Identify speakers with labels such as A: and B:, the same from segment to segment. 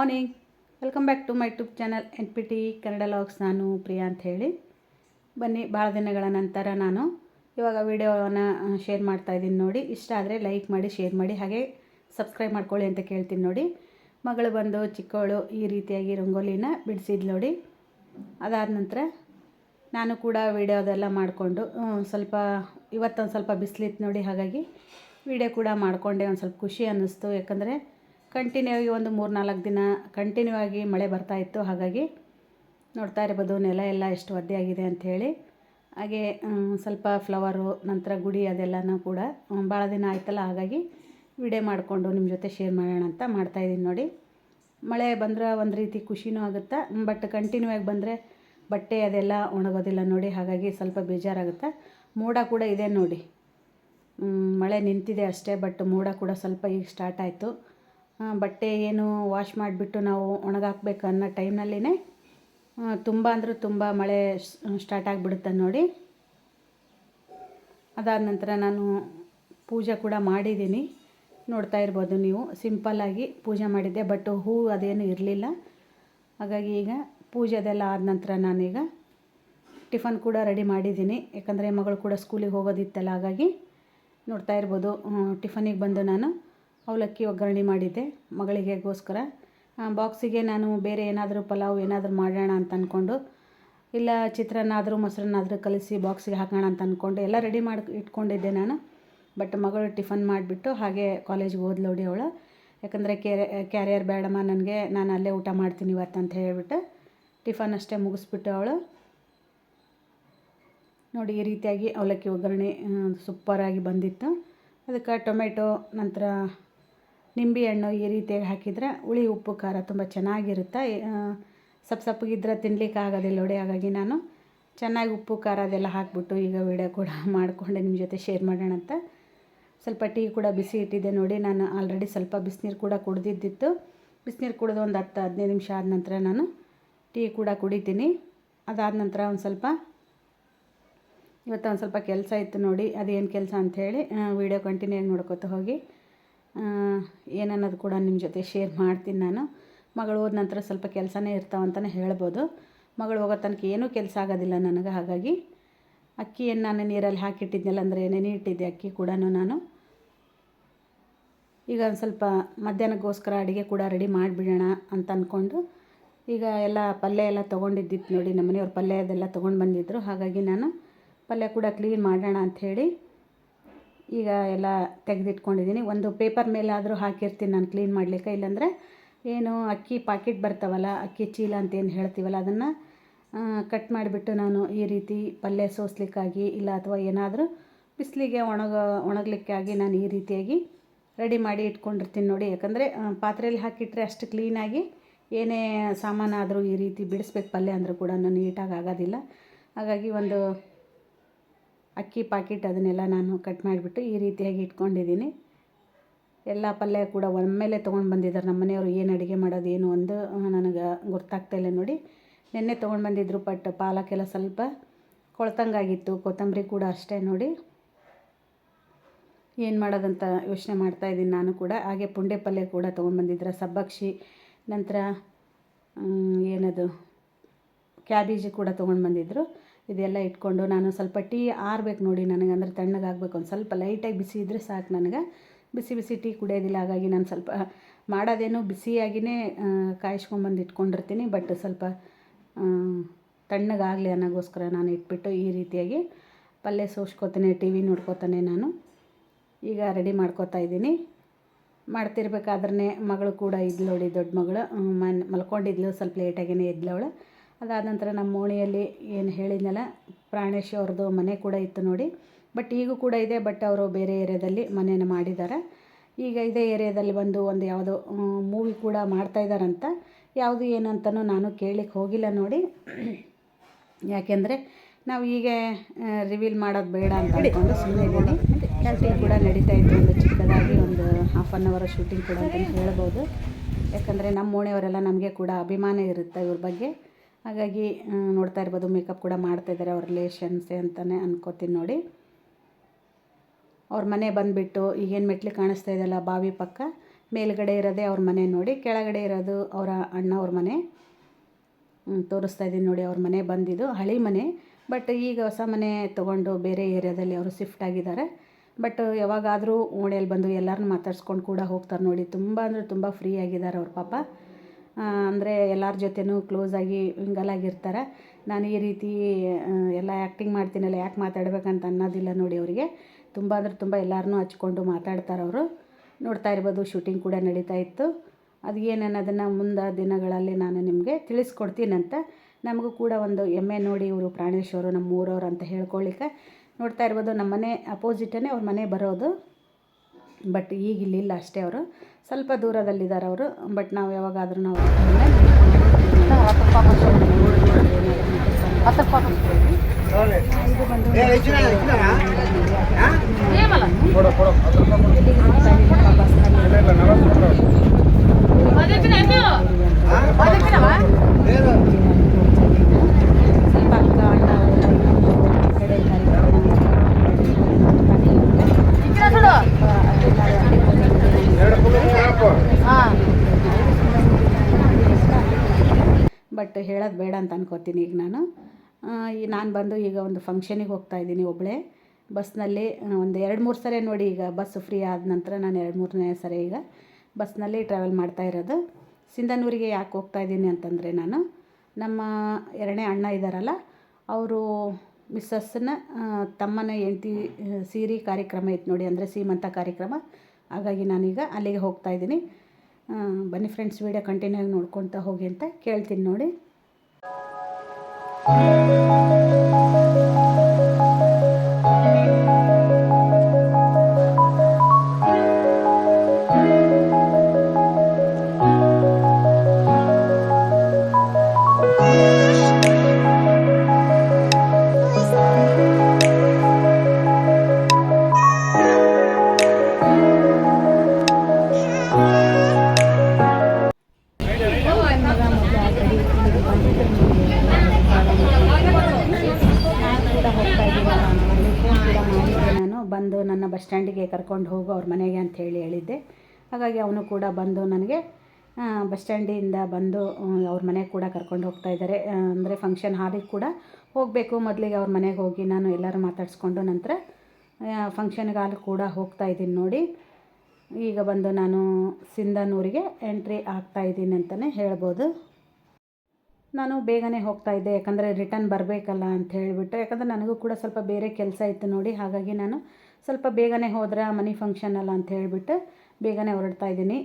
A: Morning. Welcome back to my YouTube channel N P T Kannada vlogs. ನಾನು ಪ್ರಿಯಾ ಅಂತ ಹೇಳಿ. ಬನ್ನಿ, ಭಾಳ ದಿನಗಳ ನಂತರ ನಾನು ಇವಾಗ ವಿಡಿಯೋನ ಶೇರ್ ಮಾಡ್ತಾ ಇದ್ದೀನಿ ನೋಡಿ. ಇಷ್ಟ ಆದರೆ ಲೈಕ್ ಮಾಡಿ, ಶೇರ್ ಮಾಡಿ, ಹಾಗೆ ಸಬ್ಸ್ಕ್ರೈಬ್ ಮಾಡ್ಕೊಳ್ಳಿ ಅಂತ ಕೇಳ್ತೀನಿ ನೋಡಿ. ಮಗಳು ಬಂದು ಚಿಕ್ಕವಳು ಈ ರೀತಿಯಾಗಿ ರಂಗೋಲಿನ ಬಿಡಿಸಿದ್ ನೋಡಿ. ಅದಾದ ನಂತರ ನಾನು ಕೂಡ ವಿಡಿಯೋದೆಲ್ಲ ಮಾಡಿಕೊಂಡು ಸ್ವಲ್ಪ ಇವತ್ತೊಂದು ಸ್ವಲ್ಪ ಬಿಸಿಲಿತ್ತು ನೋಡಿ, ಹಾಗಾಗಿ ವಿಡಿಯೋ ಕೂಡ ಮಾಡಿಕೊಂಡೆ. ಒಂದು ಸ್ವಲ್ಪ ಖುಷಿ ಅನ್ನಿಸ್ತು. ಯಾಕಂದರೆ ಕಂಟಿನ್ಯೂ ಆಗಿ ಒಂದು ಮೂರು ನಾಲ್ಕು ದಿನ ಕಂಟಿನ್ಯೂ ಆಗಿ ಮಳೆ ಬರ್ತಾ ಇತ್ತು. ಹಾಗಾಗಿ ನೋಡ್ತಾ ಇರ್ಬೋದು ನೆಲ ಎಲ್ಲ ಎಷ್ಟು ಒದ್ದೆ ಆಗಿದೆ ಅಂಥೇಳಿ ಹಾಗೆ ಸ್ವಲ್ಪ ಫ್ಲವರು ನಂತರ ಗುಡಿ ಅದೆಲ್ಲನೂ ಕೂಡ ಭಾಳ ದಿನ ಆಯ್ತಲ್ಲ. ಹಾಗಾಗಿ ವಿಡಿಯೋ ಮಾಡಿಕೊಂಡು ನಿಮ್ಮ ಜೊತೆ ಶೇರ್ ಮಾಡೋಣ ಅಂತ ಮಾಡ್ತಾಯಿದ್ದೀನಿ ನೋಡಿ. ಮಳೆ ಬಂದರೆ ಒಂದು ರೀತಿ ಖುಷಿನೂ ಆಗುತ್ತೆ? ಬಟ್ ಕಂಟಿನ್ಯೂ ಆಗಿ ಬಂದರೆ ಬಟ್ಟೆ ಅದೆಲ್ಲ ಒಣಗೋದಿಲ್ಲ ನೋಡಿ. ಹಾಗಾಗಿ ಸ್ವಲ್ಪ ಬೇಜಾರಾಗುತ್ತೆ? ಮೋಡ ಕೂಡ ಇದೆ ನೋಡಿ. ಮಳೆ ನಿಂತಿದೆ ಅಷ್ಟೇ ಬಟ್ ಮೋಡ ಕೂಡ ಸ್ವಲ್ಪ ಈಗ ಸ್ಟಾರ್ಟ್ ಆಯಿತು. ಬಟ್ಟೆ ಏನು ವಾಶ್ ಮಾಡಿಬಿಟ್ಟು ನಾವು ಒಣಗಾಕ್ಬೇಕು ಅನ್ನೋ ಟೈಮ್ನಲ್ಲಿನೇ ತುಂಬ ಅಂದರೆ ತುಂಬ ಮಳೆ ಸ್ಟಾರ್ಟ್ ಆಗಿಬಿಡುತ್ತೆ ನೋಡಿ. ಅದಾದ ನಂತರ ನಾನು ಪೂಜೆ ಕೂಡ ಮಾಡಿದ್ದೀನಿ. ನೋಡ್ತಾ ಇರ್ಬೋದು ನೀವು ಸಿಂಪಲ್ಲಾಗಿ ಪೂಜೆ ಮಾಡಿದ್ದೆ, ಬಟ್ ಹೂ ಅದೇನು ಇರಲಿಲ್ಲ. ಹಾಗಾಗಿ ಈಗ ಪೂಜೆ ಅದೆಲ್ಲ ಆದ ನಂತರ ನಾನೀಗ ಟಿಫನ್ ಕೂಡ ರೆಡಿ ಮಾಡಿದ್ದೀನಿ. ಯಾಕಂದರೆ ಮಗಳು ಕೂಡ ಸ್ಕೂಲಿಗೆ ಹೋಗೋದಿತ್ತಲ್ಲ, ಹಾಗಾಗಿ ನೋಡ್ತಾ ಇರ್ಬೋದು ಟಿಫನಿಗೆ ಬಂದು ನಾನು ಅವಲಕ್ಕಿ ಒಗ್ಗರಣೆ ಮಾಡಿದ್ದೆ ಮಗಳಿಗೆಗೋಸ್ಕರ ಬಾಕ್ಸಿಗೆ ನಾನು ಬೇರೆ ಏನಾದರೂ ಪಲಾವ್ ಏನಾದರೂ ಮಾಡೋಣ ಅಂತ ಅಂದ್ಕೊಂಡು ಇಲ್ಲ ಚಿತ್ರಾನ್ನ ಆದರೂ ಮೊಸರನ್ನಾದರೂ ಕಲಿಸಿ ಬಾಕ್ಸಿಗೆ ಹಾಕೋಣ ಅಂತ ಅಂದ್ಕೊಂಡು ಎಲ್ಲ ರೆಡಿ ಮಾಡಿ ಇಟ್ಕೊಂಡಿದ್ದೆ ನಾನು. ಬಟ್ ಮಗಳು ಟಿಫನ್ ಮಾಡಿಬಿಟ್ಟು ಹಾಗೆ ಕಾಲೇಜ್ಗೆ ಹೋದ್ಲು ನೋಡಿ ಅವಳು. ಯಾಕಂದರೆ ಕ್ಯಾರೆ ಕ್ಯಾರಿಯರ್ ಬೇಡಮ್ಮ, ನನಗೆ ನಾನು ಅಲ್ಲೇ ಊಟ ಮಾಡ್ತೀನಿ ಇವತ್ತು ಅಂತ ಹೇಳಿಬಿಟ್ಟು ಟಿಫನ್ ಅಷ್ಟೇ ಮುಗಿಸ್ಬಿಟ್ಟು ಅವಳು. ನೋಡಿ ಈ ರೀತಿಯಾಗಿ ಅವಲಕ್ಕಿ ಒಗ್ಗರಣೆ ಸೂಪರಾಗಿ ಬಂದಿತ್ತು. ಅದಕ್ಕೆ ಟೊಮೆಟೊ, ನಂತರ ನಿಂಬೆ ಹಣ್ಣು ಈ ರೀತಿಯಾಗಿ ಹಾಕಿದರೆ ಹುಳಿ, ಉಪ್ಪು, ಖಾರ ತುಂಬ ಚೆನ್ನಾಗಿರುತ್ತೆ. ಸಪ್ ಸಪ್ಪಗಿದ್ರೆ ತಿನ್ಲಿಕ್ಕೆ ಆಗೋದಿಲ್ಲ ನೋಡಿ. ಹಾಗಾಗಿ ನಾನು ಚೆನ್ನಾಗಿ ಉಪ್ಪು, ಖಾರ ಅದೆಲ್ಲ ಹಾಕ್ಬಿಟ್ಟು ಈಗ ವಿಡಿಯೋ ಕೂಡ ಮಾಡಿಕೊಂಡೆ ನಿಮ್ಮ ಜೊತೆ ಶೇರ್ ಮಾಡೋಣ ಅಂತ. ಸ್ವಲ್ಪ ಟೀ ಕೂಡ ಬಿಸಿ ಇಟ್ಟಿದ್ದೆ ನೋಡಿ. ನಾನು ಆಲ್ರೆಡಿ ಸ್ವಲ್ಪ ಬಿಸಿನೀರು ಕೂಡ ಕುಡ್ದಿದ್ದಿತ್ತು. ಬಿಸಿನೀರು ಕುಡಿದು ಒಂದು ಹತ್ತು, ಹದಿನೈದು ನಿಮಿಷ ಆದ ನಂತರ ನಾನು ಟೀ ಕೂಡ ಕುಡಿತೀನಿ. ಅದಾದ ನಂತರ ಒಂದು ಸ್ವಲ್ಪ, ಇವತ್ತು ಒಂದು ಸ್ವಲ್ಪ ಕೆಲಸ ಇತ್ತು ನೋಡಿ. ಅದೇನು ಕೆಲಸ ಅಂಥೇಳಿ ವೀಡಿಯೋ ಕಂಟಿನ್ಯೂ ಆಗಿ ನೋಡ್ಕೊತ ಹೋಗಿ. ಏನನ್ನೋದು ಕೂಡ ನಿಮ್ಮ ಜೊತೆ ಶೇರ್ ಮಾಡ್ತೀನಿ ನಾನು. ಮಗಳು ಹೋದ ನಂತರ ಸ್ವಲ್ಪ ಕೆಲಸನೇ ಇರ್ತಾವಂತಲೇ ಹೇಳ್ಬೋದು. ಮಗಳು ಹೋಗೋ ತನಕ ಏನೂ ಕೆಲಸ ಆಗೋದಿಲ್ಲ ನನಗೆ, ಹಾಗಾಗಿ ಅಕ್ಕಿಯನ್ನು ನಾನು ನೀರಲ್ಲಿ ಹಾಕಿಟ್ಟಿದ್ನಲ್ಲ, ಅಂದರೆ ನೆನೆ ಇಟ್ಟಿದ್ದೆ ಅಕ್ಕಿ ಕೂಡ ನಾನು. ಈಗ ಒಂದು ಸ್ವಲ್ಪ ಮಧ್ಯಾಹ್ನಕ್ಕೋಸ್ಕರ ಅಡುಗೆ ಕೂಡ ರೆಡಿ ಮಾಡಿಬಿಡೋಣ ಅಂತ ಅಂದ್ಕೊಂಡು ಈಗ ಎಲ್ಲ ಪಲ್ಯ ಎಲ್ಲ ತೊಗೊಂಡಿದ್ದಿತ್ತು ನೋಡಿ, ನಮ್ಮ ಮನೆಯವ್ರ ಪಲ್ಯ ಅದೆಲ್ಲ ತೊಗೊಂಡು ಬಂದಿದ್ದರು ಹಾಗಾಗಿ ನಾನು ಪಲ್ಯ ಕೂಡ ಕ್ಲೀನ್ ಮಾಡೋಣ ಅಂಥೇಳಿ ಈಗ ಎಲ್ಲ ತೆಗೆದಿಟ್ಕೊಂಡಿದ್ದೀನಿ. ಒಂದು ಪೇಪರ್ ಮೇಲಾದರೂ ಹಾಕಿರ್ತೀನಿ ನಾನು ಕ್ಲೀನ್ ಮಾಡಲಿಕ್ಕೆ. ಇಲ್ಲಾಂದರೆ ಏನು ಅಕ್ಕಿ ಪಾಕಿಟ್ ಬರ್ತಾವಲ್ಲ, ಅಕ್ಕಿ ಚೀಲ ಅಂತ ಏನು ಹೇಳ್ತೀವಲ್ಲ, ಅದನ್ನು ಕಟ್ ಮಾಡಿಬಿಟ್ಟು ನಾನು ಈ ರೀತಿ ಪಲ್ಯ ಸೋಸ್ಲಿಕ್ಕಾಗಿ ಇಲ್ಲ ಅಥವಾ ಏನಾದರೂ ಬಿಸಿಲಿಗೆ ಒಣಗ, ಒಣಗಲಿಕ್ಕಾಗಿ ನಾನು ಈ ರೀತಿಯಾಗಿ ರೆಡಿ ಮಾಡಿ ಇಟ್ಕೊಂಡಿರ್ತೀನಿ ನೋಡಿ. ಯಾಕಂದರೆ ಪಾತ್ರೆಯಲ್ಲಿ ಹಾಕಿಟ್ರೆ ಅಷ್ಟು ಕ್ಲೀನಾಗಿ ಏನೇ ಸಾಮಾನಾದರೂ ಈ ರೀತಿ ಬಿಡಿಸ್ಬೇಕು ಪಲ್ಯ ಅಂದರೂ ಕೂಡ ನಾನು ನೀಟಾಗಿ ಆಗೋದಿಲ್ಲ. ಹಾಗಾಗಿ ಒಂದು ಅಕ್ಕಿ ಪಾಕಿಟ್ ಅದನ್ನೆಲ್ಲ ನಾನು ಕಟ್ ಮಾಡಿಬಿಟ್ಟು ಈ ರೀತಿಯಾಗಿ ಇಟ್ಕೊಂಡಿದ್ದೀನಿ. ಎಲ್ಲ ಪಲ್ಯ ಕೂಡ ಒಮ್ಮೆಲೆ ತೊಗೊಂಡು ಬಂದಿದ್ದಾರೆ. ನಮ್ಮ ಮನೆಯವರು ಏನು ಅಡುಗೆ ಮಾಡೋದು ಏನು ಒಂದು ನನಗೆ ಗೊತ್ತಾಗ್ತಾಯಿಲ್ಲ ನೋಡಿ. ನಿನ್ನೆ ತೊಗೊಂಡು ಬಂದಿದ್ದರು ಬಟ್ ಪಾಲಕ್ಕೆಲ್ಲ ಸ್ವಲ್ಪ ಕೊಳ್ತಂಗಾಗಿತ್ತು. ಕೊತ್ತಂಬರಿ ಕೂಡ ಅಷ್ಟೇ ನೋಡಿ. ಏನು ಮಾಡೋದಂತ ಯೋಚನೆ ಮಾಡ್ತಾಯಿದ್ದೀನಿ ನಾನು ಕೂಡ. ಹಾಗೆ ಪುಂಡೆ ಪಲ್ಯ ಕೂಡ ತೊಗೊಂಡ್ಬಂದಿದ್ರೆ ಸಬ್ಬಕ್ಷಿ, ನಂತರ ಏನದು, ಕ್ಯಾಬೇಜ್ ಕೂಡ ತೊಗೊಂಡು ಬಂದಿದ್ದರು ಇದೆಲ್ಲ ಇಟ್ಕೊಂಡು ನಾನು ಸ್ವಲ್ಪ ಟೀ ಆರ್ಬೇಕು ನೋಡಿ ನನಗೆ, ಅಂದರೆ ತಣ್ಣಗಾಗಬೇಕು ಒಂದು ಸ್ವಲ್ಪ ಲೈಟಾಗಿ ಬಿಸಿ ಇದ್ದರೆ ಸಾಕು ನನಗೆ. ಬಿಸಿ ಬಿಸಿ ಟೀ ಕುಡಿಯೋದಿಲ್ಲ, ಹಾಗಾಗಿ ನಾನು ಸ್ವಲ್ಪ ಮಾಡೋದೇನು ಬಿಸಿಯಾಗಿಯೇ ಕಾಯಿಸ್ಕೊಂಬಂದು ಇಟ್ಕೊಂಡಿರ್ತೀನಿ. ಬಟ್ ಸ್ವಲ್ಪ ತಣ್ಣಗಾಗಲಿ ಅನ್ನೋಗೋಸ್ಕರ ನಾನು ಇಟ್ಬಿಟ್ಟು ಈ ರೀತಿಯಾಗಿ ಪಲ್ಯ ಸೋಸ್ಕೋತಾನೆ, ಟಿ ವಿ ನೋಡ್ಕೋತಾನೆ ನಾನು. ಈಗ ರೆಡಿ ಮಾಡ್ಕೋತಾ ಇದ್ದೀನಿ. ಮಾಡ್ತಿರ್ಬೇಕಾದ್ರೆ ಮಗಳು ಕೂಡ ಇದ್ಲು ನೋಡಿ, ದೊಡ್ಡ ಮಗಳು. ಮನ್ ಮಲ್ಕೊಂಡಿದ್ಲು, ಸ್ವಲ್ಪ ಲೇಟಾಗಿಯೇ ಇದ್ಲವಳು ಅದಾದ ನಂತರ ನಮ್ಮ ಓಣಿಯಲ್ಲಿ ಏನು ಹೇಳಿದ್ನಲ್ಲ, ಪ್ರಾಣೇಶ್ ಅವ್ರದ್ದು ಮನೆ ಕೂಡ ಇತ್ತು ನೋಡಿ. ಬಟ್ ಈಗೂ ಕೂಡ ಇದೆ ಬಟ್ ಅವರು ಬೇರೆ ಏರಿಯಾದಲ್ಲಿ ಮನೇನ ಮಾಡಿದ್ದಾರೆ ಈಗ ಇದೇ ಏರಿಯಾದಲ್ಲಿ ಬಂದು ಒಂದು ಯಾವುದೋ ಮೂವಿ ಕೂಡ ಮಾಡ್ತಾಯಿದ್ದಾರಂತ ಯಾವುದು ಏನಂತನೂ ನಾನು ಕೇಳಲಿಕ್ಕೆ ಹೋಗಿಲ್ಲ ನೋಡಿ. ಯಾಕೆಂದರೆ ನಾವು ಈಗ ರಿವೀಲ್ ಮಾಡೋದು ಬೇಡ ಅಂತ ಅಂದ್ಕೊಂಡು ಸುಮ್ಮನೆ ಇದ್ದೀನಿ. ಶೂಟಿಂಗ್ ಕೂಡ ನಡೀತಾ ಇತ್ತು, ಒಂದು ಚಿಕ್ಕದಾಗಿ ಒಂದು ಹಾಫ್ ಆನ್ ಅವರ್ ಶೂಟಿಂಗ್ ಕೂಡ ಅಂತ ಹೇಳ್ಬೋದು. ಯಾಕಂದರೆ ನಮ್ಮ ಓಣಿಯವರೆಲ್ಲ ನಮಗೆ ಕೂಡ ಅಭಿಮಾನ ಇರುತ್ತೆ ಇವ್ರ ಬಗ್ಗೆ. ಹಾಗಾಗಿ ನೋಡ್ತಾ ಇರ್ಬೋದು ಮೇಕಪ್ ಕೂಡ ಮಾಡ್ತಾಯಿದ್ದಾರೆ ಅವ್ರ ರಿಲೇಷನ್ಸೇ ಅಂತಲೇ ಅನ್ಕೋತೀನಿ ನೋಡಿ. ಅವ್ರ ಮನೆ ಬಂದುಬಿಟ್ಟು ಈಗೇನು ಮೆಟ್ಲು ಕಾಣಿಸ್ತಾ ಇದೆಯಲ್ಲ ಬಾವಿ ಪಕ್ಕ, ಮೇಲುಗಡೆ ಇರೋದೇ ಅವ್ರ ಮನೆ ನೋಡಿ, ಕೆಳಗಡೆ ಇರೋದು ಅವರ ಅಣ್ಣ ಅವ್ರ ಮನೆ. ತೋರಿಸ್ತಾ ಇದ್ದೀನಿ ನೋಡಿ, ಅವ್ರ ಮನೆ ಬಂದಿದ್ದು, ಹಳಿ ಮನೆ. ಬಟ್ ಈಗ ಹೊಸ ಮನೆ ತೊಗೊಂಡು ಬೇರೆ ಏರಿಯಾದಲ್ಲಿ ಅವರು ಶಿಫ್ಟ್ ಆಗಿದ್ದಾರೆ. ಬಟ್ ಯಾವಾಗಾದರೂ ಓಣೆಯಲ್ಲಿ ಬಂದು ಎಲ್ಲರನ್ನೂ ಮಾತಾಡ್ಸ್ಕೊಂಡು ಕೂಡ ಹೋಗ್ತಾರೆ ನೋಡಿ. ತುಂಬ ಅಂದರೆ ತುಂಬ ಫ್ರೀ ಆಗಿದ್ದಾರೆ ಅವ್ರ ಪಾಪ. ಅಂದರೆ ಎಲ್ಲರ ಜೊತೆನೂ ಕ್ಲೋಸಾಗಿ ಮಿಂಗಲಾಗಿರ್ತಾರೆ ನಾನು ಈ ರೀತಿ ಎಲ್ಲ ಆ್ಯಕ್ಟಿಂಗ್ ಮಾಡ್ತೀನಲ್ಲ, ಯಾಕೆ ಮಾತಾಡ್ಬೇಕಂತ ಅನ್ನೋದಿಲ್ಲ ನೋಡಿ ಅವರಿಗೆ. ತುಂಬ ಅಂದರೆ ತುಂಬ ಎಲ್ಲರನ್ನೂ ಹಚ್ಕೊಂಡು ಮಾತಾಡ್ತಾರೆ ಅವರು. ನೋಡ್ತಾ ಇರ್ಬೋದು ಶೂಟಿಂಗ್ ಕೂಡ ನಡೀತಾ ಇತ್ತು. ಅದು ಏನೇನೋದನ್ನು ಮುಂದೆ ದಿನಗಳಲ್ಲಿ ನಾನು ನಿಮಗೆ ತಿಳಿಸ್ಕೊಡ್ತೀನಂತ. ನಮಗೂ ಕೂಡ ಒಂದು ಎಮ್ಮೆ ನೋಡಿ ಇವರು ಪ್ರಾಣೇಶ್ವರು ನಮ್ಮ ಊರವ್ರು ಅಂತ ಹೇಳ್ಕೊಳ್ಳಿಕ್ಕೆ ನೋಡ್ತಾ ಇರ್ಬೋದು ನಮ್ಮ ಮನೆ ಅಪೋಸಿಟೇ ಅವ್ರ ಮನೆ ಬರೋದು. ಬಟ್ ಈಗ ಇಲ್ಲಿಲ್ಲ ಅಷ್ಟೇ ಅವರು. ಸ್ವಲ್ಪ ದೂರದಲ್ಲಿದ್ದಾರೆ ಅವರು ಬಟ್ ನಾವು ಯಾವಾಗಾದರೂ ನಾವು ಇದು ಬಂದು ಸ್ವಲ್ಪ ಅಕ್ಕ ಅಣ್ಣ ಅವರೆಲ್ಲ ಕಡೆ ಬಟ್ ಬೇಡ ಈಗ ನಾನು. ಈ ನಾನು ಬಂದು ಈಗ ಒಂದು ಫಂಕ್ಷನಿಗೆ ಹೋಗ್ತಾ ಇದ್ದೀನಿ ಒಬ್ಬಳೇ ಬಸ್ನಲ್ಲಿ ಒಂದು ಎರಡು ಮೂರು ಸರಿ ನೋಡಿ ಈಗ ಬಸ್ ಫ್ರೀ ಆದ ನಂತರ ನಾನು ಎರಡು ಮೂರನೇ ಸರಿ ಈಗ ಬಸ್ನಲ್ಲಿ ಟ್ರಾವೆಲ್ ಮಾಡ್ತಾ ಇರೋದು. ಸಿಂಧನೂರಿಗೆ ಯಾಕೆ ಹೋಗ್ತಾ ಇದ್ದೀನಿ ಅಂತಂದರೆ ನಾನು, ನಮ್ಮ ಎರಡನೇ ಅಣ್ಣ ಇದ್ದಾರಲ್ಲ ಅವರು ಮಿಸ್ಸಸ್ನ ತಮ್ಮನ ಹೆಂಡ್ತಿ ಸೀರೆ ಕಾರ್ಯಕ್ರಮ ಇತ್ತು ನೋಡಿ ಅಂದರೆ ಸೀಮಂತ ಕಾರ್ಯಕ್ರಮ. ಹಾಗಾಗಿ ನಾನೀಗ ಅಲ್ಲಿಗೆ ಹೋಗ್ತಾ ಇದ್ದೀನಿ. ಬನ್ನಿ ಫ್ರೆಂಡ್ಸ್ ವೀಡಿಯೋ ಕಂಟಿನ್ಯೂ ಆಗಿ ನೋಡ್ಕೊತಾ ಹೋಗಿ ಅಂತ ಕೇಳ್ತೀನಿ ನೋಡಿ. ನಾನು ಕರ್ಕೊಂಡು ಹೋಗು ಅವ್ರ ಮನೆಗೆ ಅಂತ ಹೇಳಿ ಹೇಳಿದ್ದೆ. ಹಾಗಾಗಿ ಅವನು ಕೂಡ ಬಂದು ನನಗೆ ಬಸ್ ಸ್ಟ್ಯಾಂಡಿಂದ ಬಂದು ಅವ್ರ ಮನೆಗೆ ಕೂಡ ಕರ್ಕೊಂಡು ಹೋಗ್ತಾ ಇದ್ದಾರೆ. ಅಂದರೆ ಫಂಕ್ಷನ್ ಹಾಲಿಗೆ ಕೂಡ ಹೋಗಬೇಕು. ಮೊದಲಿಗೆ ಅವ್ರ ಮನೆಗೆ ಹೋಗಿ ನಾನು ಎಲ್ಲರೂ ಮಾತಾಡಿಸ್ಕೊಂಡು ನಂತರ ಫಂಕ್ಷನ್ಗೆ ಹಾಲು ಕೂಡ ಹೋಗ್ತಾ ಇದ್ದೀನಿ ನೋಡಿ. ಈಗ ಬಂದು ನಾನು ಸಿಂಧನೂರಿಗೆ ಎಂಟ್ರಿ ಆಗ್ತಾ ಇದ್ದೀನಿ ಅಂತಲೇ ಹೇಳ್ಬೋದು. ನಾನು ಬೇಗನೆ ಹೋಗ್ತಾ ಇದ್ದೆ. ಯಾಕಂದರೆ ರಿಟರ್ನ್ ಬರಬೇಕಲ್ಲ ಅಂತ ಹೇಳಿಬಿಟ್ಟು ಯಾಕಂದರೆ ನನಗೂ ಕೂಡ ಸ್ವಲ್ಪ ಬೇರೆ ಕೆಲಸ ಇತ್ತು ನೋಡಿ. ಹಾಗಾಗಿ ನಾನು ಸ್ವಲ್ಪ ಬೇಗನೆ ಹೋದ್ರೆ ಮನೆ ಫಂಕ್ಷನ್ ಅಲ್ಲ ಅಂತ ಹೇಳಿಬಿಟ್ಟು ಬೇಗನೆ ಹೊರಡ್ತಾ ಇದ್ದೀನಿ.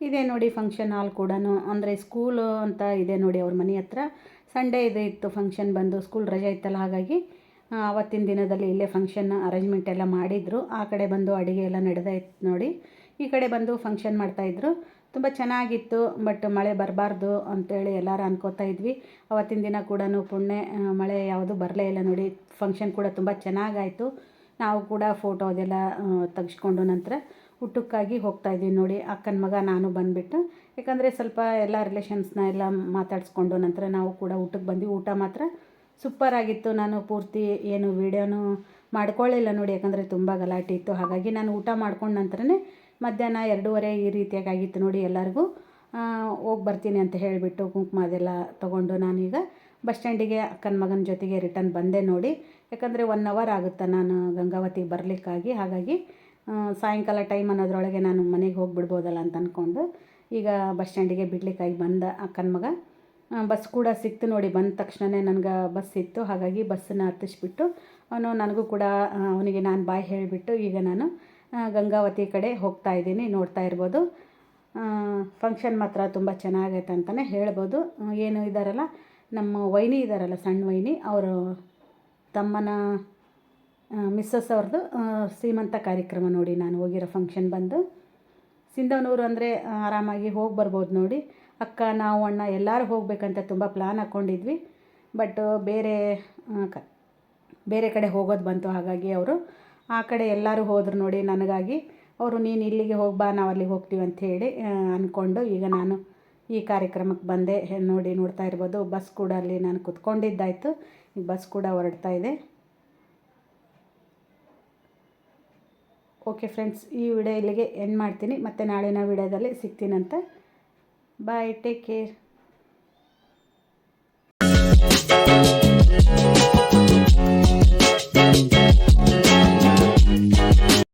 A: ಇದೆ ನೋಡಿ ಫಂಕ್ಷನ್ ಹಾಲ್ ಕೂಡ ಅಂದರೆ ಸ್ಕೂಲು ಅಂತ ಇದೆ ನೋಡಿ ಅವ್ರ ಮನೆ ಹತ್ರ. ಸಂಡೇ ಇದೆ ಇತ್ತು ಫಂಕ್ಷನ್ ಬಂದು. ಸ್ಕೂಲ್ ರಜೆ ಇತ್ತಲ್ಲ ಹಾಗಾಗಿ ಆ, ಆವತ್ತಿನ ದಿನದಲ್ಲಿ ಇಲ್ಲೇ ಫಂಕ್ಷನ್ ಅರೇಂಜ್ಮೆಂಟ್ ಎಲ್ಲ ಮಾಡಿದರು. ಆ ಕಡೆ ಬಂದು ಅಡುಗೆ ಎಲ್ಲ ಇತ್ತು ನೋಡಿ. ಈ ಕಡೆ ಬಂದು ಫಂಕ್ಷನ್ ಮಾಡ್ತಾಯಿದ್ರು ತುಂಬ ಚೆನ್ನಾಗಿತ್ತು ಬಟ್ ಮಳೆ ಬರಬಾರ್ದು ಅಂತೇಳಿ ಎಲ್ಲರೂ ಅನ್ಕೋತಾ ಇದ್ವಿ. ಅವತ್ತಿನ ದಿನ ಕೂಡ ಪುಣ್ಯ ಮಳೆ ಯಾವುದು ಬರಲೇ ಇಲ್ಲ ನೋಡಿ. ಫಂಕ್ಷನ್ ಕೂಡ ತುಂಬ ಚೆನ್ನಾಗಾಯಿತು. ನಾವು ಕೂಡ ಫೋಟೋ ಅದೆಲ್ಲ ತೆಗೆಸ್ಕೊಂಡು ನಂತರ ಊಟಕ್ಕಾಗಿ ಹೋಗ್ತಾ ಇದ್ವಿ ನೋಡಿ. ಅಕ್ಕನ ಮಗ ನಾನು ಬಂದುಬಿಟ್ಟು. ಯಾಕಂದರೆ ಸ್ವಲ್ಪ ಎಲ್ಲ ರಿಲೇಷನ್ಸ್ನ ಎಲ್ಲ ಮಾತಾಡಿಸ್ಕೊಂಡು ನಂತರ ನಾವು ಕೂಡ ಊಟಕ್ಕೆ ಬಂದ್ವಿ. ಊಟ ಮಾತ್ರ ಸೂಪರ್ ಆಗಿತ್ತು. ನಾನು ಪೂರ್ತಿ ಏನು ವೀಡಿಯೋನು ಮಾಡ್ಕೊಳ್ಳಿಲ್ಲ ನೋಡಿ, ಯಾಕಂದರೆ ತುಂಬ ಗಲಾಟೆ ಇತ್ತು. ಹಾಗಾಗಿ ನಾನು ಊಟ ಮಾಡ್ಕೊಂಡ ನಂತರನೇ ಮಧ್ಯಾಹ್ನ ಎರಡೂವರೆ ಈ ರೀತಿಯಾಗಿ ಆಗಿತ್ತು ನೋಡಿ ಎಲ್ಲರಿಗೂ. ಹೋಗಿ ಬರ್ತೀನಿ ಅಂತ ಹೇಳಿಬಿಟ್ಟು ಕುಂಕುಮ ಅದೆಲ್ಲ ತೊಗೊಂಡು ನಾನೀಗ ಬಸ್ ಸ್ಟ್ಯಾಂಡಿಗೆ ಅಕ್ಕನ ಮಗನ ಜೊತೆಗೆ ರಿಟರ್ನ್ ಬಂದೆ ನೋಡಿ. ಯಾಕಂದರೆ ಒನ್ ಅವರ್ ಆಗುತ್ತೆ ನಾನು ಗಂಗಾವತಿಗೆ ಬರಲಿಕ್ಕಾಗಿ. ಹಾಗಾಗಿ ಸಾಯಂಕಾಲ ಟೈಮ್ ಅನ್ನೋದ್ರೊಳಗೆ ನಾನು ಮನೆಗೆ ಹೋಗಿಬಿಡ್ಬೋದಲ್ಲ ಅಂತ ಅಂದ್ಕೊಂಡು ಈಗ ಬಸ್ ಸ್ಟ್ಯಾಂಡಿಗೆ ಬಿಡ್ಲಿಕ್ಕಾಗಿ ಬಂದ ಅಕ್ಕನ ಮಗ. ಬಸ್ ಕೂಡ ಸಿಕ್ತು ನೋಡಿ, ಬಂದ ತಕ್ಷಣವೇ ನನಗೆ ಬಸ್ ಇತ್ತು ಹಾಗಾಗಿ ಬಸ್ಸನ್ನು ಹತ್ತಿಸ್ಬಿಟ್ಟು ಅವನು ನನಗೂ ಕೂಡ ಅವನಿಗೆ ನಾನು ಬಾಯ್ ಹೇಳಿಬಿಟ್ಟು ಈಗ ನಾನು ಗಂಗಾವತಿ ಕಡೆ ಹೋಗ್ತಾ ಇದ್ದೀನಿ, ನೋಡ್ತಾ ಇರ್ಬೋದು. ಫಂಕ್ಷನ್ ಮಾತ್ರ ತುಂಬ ಚೆನ್ನಾಗೈತೆ ಅಂತಲೇ ಹೇಳ್ಬೋದು. ಏನು ಇದ್ದಾರಲ್ಲ ನಮ್ಮ ವೈನಿ ಇದ್ದಾರಲ್ಲ ಸಣ್ಣ ವೈನಿ, ಅವರು ತಮ್ಮನ ಮಿಸ್ಸಸ್ ಅವ್ರದ್ದು ಶ್ರೀಮಂತ ಕಾರ್ಯಕ್ರಮ ನೋಡಿ ನಾನು ಹೋಗಿರೋ ಫಂಕ್ಷನ್ ಬಂದು. ಸಿಂಧನೂರು ಅಂದರೆ ಆರಾಮಾಗಿ ಹೋಗಿ ಬರ್ಬೋದು ನೋಡಿ. ಅಕ್ಕ, ನಾವು, ಅಣ್ಣ ಎಲ್ಲರೂ ಹೋಗಬೇಕಂತ ತುಂಬ ಪ್ಲ್ಯಾನ್ ಹಾಕ್ಕೊಂಡಿದ್ವಿ ಬಟ್ ಬೇರೆ ಕ, ಬೇರೆ ಕಡೆ ಹೋಗೋದು ಬಂತು. ಹಾಗಾಗಿ ಅವರು ಆ ಕಡೆ ಎಲ್ಲರೂ ಹೋದರು ನೋಡಿ ನನಗಾಗಿ. ಅವರು, ನೀನು ಇಲ್ಲಿಗೆ ಹೋಗಿ ಬಾ, ನಾವು ಅಲ್ಲಿಗೆ ಹೋಗ್ತೀವಿ ಹೇಳಿ ಅಂದ್ಕೊಂಡು ಈಗ ನಾನು ಈ ಕಾರ್ಯಕ್ರಮಕ್ಕೆ ಬಂದೆ. ನೋಡಿ, ನೋಡ್ತಾ ಇರ್ಬೋದು, ಬಸ್ ಕೂಡ ಅಲ್ಲಿ ನಾನು ಕುತ್ಕೊಂಡಿದ್ದಾಯಿತು. ಈಗ ಬಸ್ ಕೂಡ ಹೊರಡ್ತಾ ಇದೆ. ಓಕೆ ಫ್ರೆಂಡ್ಸ್ ಈ ವಿಡಿಯೋ ಇಲ್ಲಿಗೆ ಎಂಡ್ ಮಾಡ್ತೀನಿ. ಮತ್ತು ನಾಳಿನ ವಿಡಿಯೋದಲ್ಲಿ ಸಿಗ್ತೀನಂತೆ ಬಾಯ್ ಟೇಕ್ ಕೇರ್